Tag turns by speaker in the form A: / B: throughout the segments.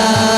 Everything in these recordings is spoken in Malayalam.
A: Natal.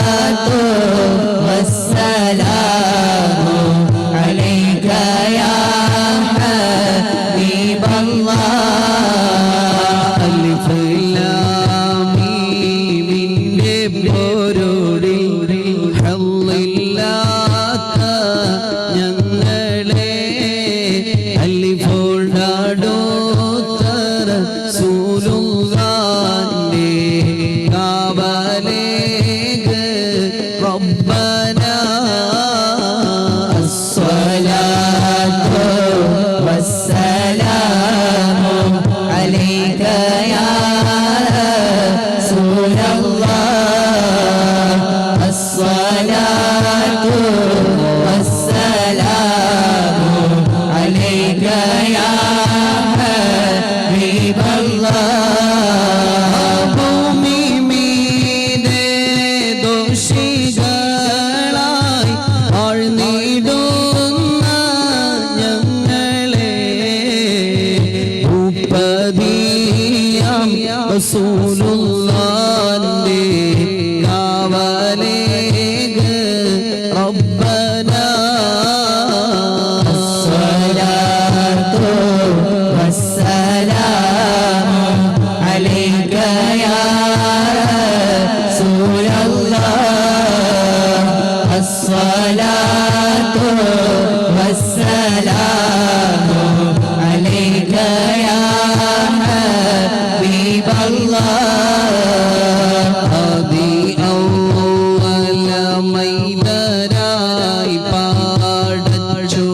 A: রসুল্লাহ പാടച്ചു?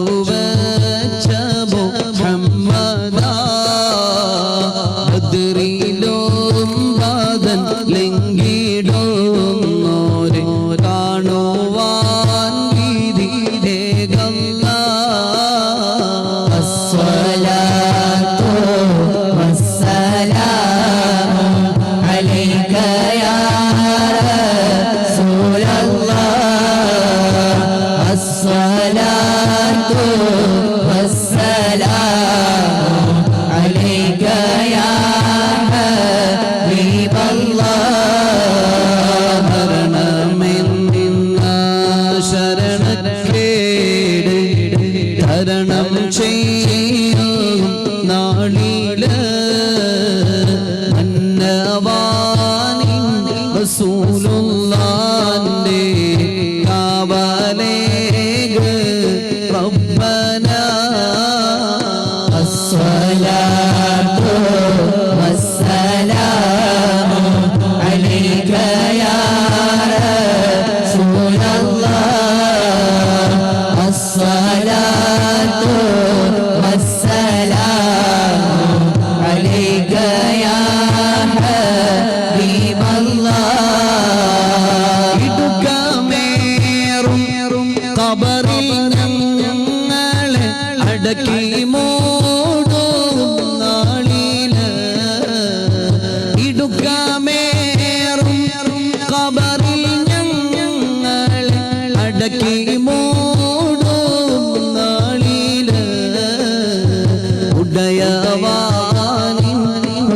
A: Yeah.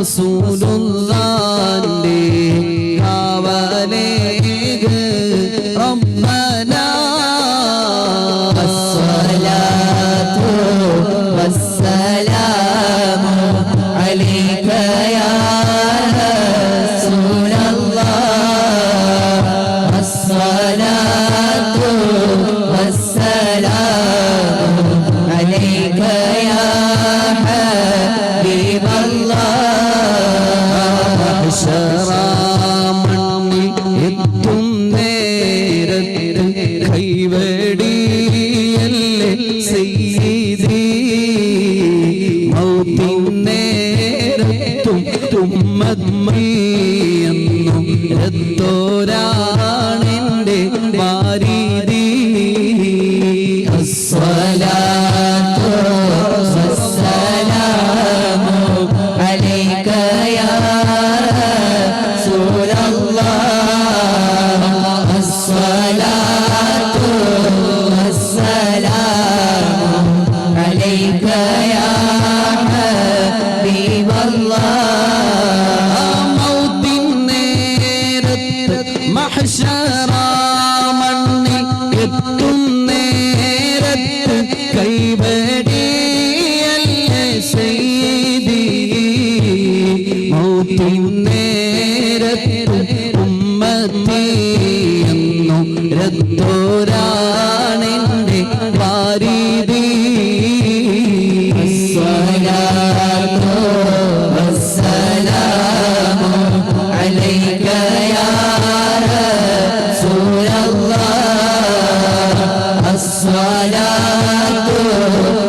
A: റസൂലുള്ളാന്റെ കാവലേഗ് റബ്ബനാ ഉമ്മത്തി മഹ്ശറാമണ്ണിൽ എത്തും നേരത്ത് കൈവടിയല്ലേ നേരത്ത് ഉമ്മത്തി എന്നും രത്തോരാണെന്റെ
B: رسول الله الصلاة